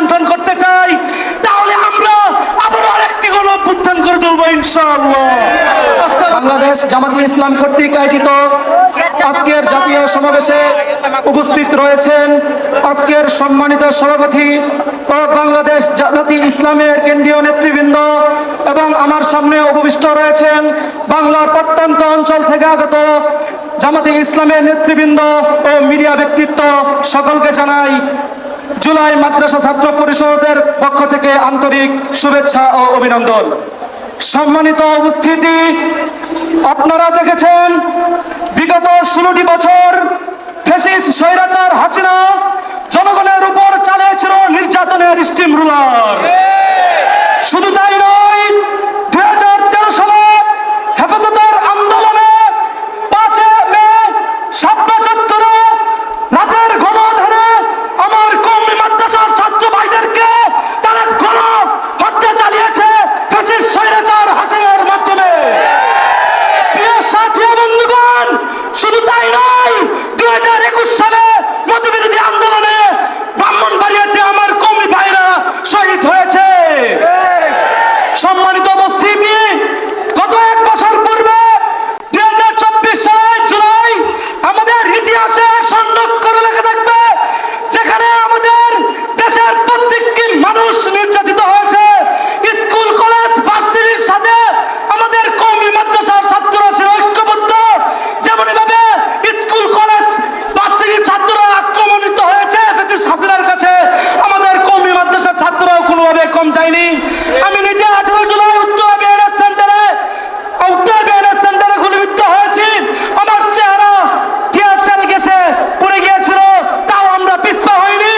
লুণ্ঠন করতে চাই, তাহলে আমরা আবার আরেকটি গণ অভ্যুত্থান করে তুলবো ইনশাআল্লাহ। বাংলাদেশ জামাতে ইসলাম কর্তৃক আয়োজিত আজকের জাতীয় সমাবেশে উপস্থিত রয়েছেন আজকের সম্মানিত সভাপতি ও বাংলাদেশ জামাতি ইসলামের কেন্দ্রীয় নেতৃবৃন্দ এবং আমার সামনে উপবিষ্ট রয়েছেন বাংলার প্রত্যন্ত অঞ্চল থেকে আগত জামাতে ইসলামের নেতৃবৃন্দ ও মিডিয়া ব্যক্তিত্ব। সকলকে জানাই জুলাই মাদ্রাসা ছাত্র পরিষদের পক্ষ থেকে আন্তরিক শুভেচ্ছা ও অভিনন্দন। সম্মানিত উপস্থিতি, আপনারা দেখেছেন বিগত ষোলোটি বছর স্বৈরাচার হাসিনা জনগণের উপর চালিয়েছিল নির্যাতনের স্টিম রুলার। সাথী বন্ধুগণ শুধু তাই নয় দু সালে আমি নিজে আঠারো জুলাই উত্তর বিহারের সেন্টারে উত্তর সেন্টারে গুলিবিদ্ধ হয়েছি। আমার চেহারা তাও আমরা পিছপা হইনি।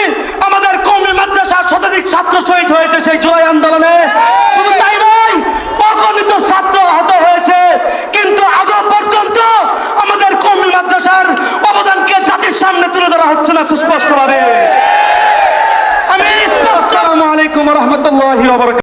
আমাদের কৌমি মাদ্রাসার শতাধিক ছাত্র শহীদ হয়েছে সেই জুলাই আন্দোলনে। শুধু তাই নয় ছাত্র আহত হয়েছে। কিন্তু আগ পর্যন্ত আমাদের কৌমি মাদ্রাসার অবদানকে জাতির সামনে তুলে ধরা হচ্ছে না সুস্পষ্টভাবে আমি আসসালামু আলাইকুম রহমতুল্লাহ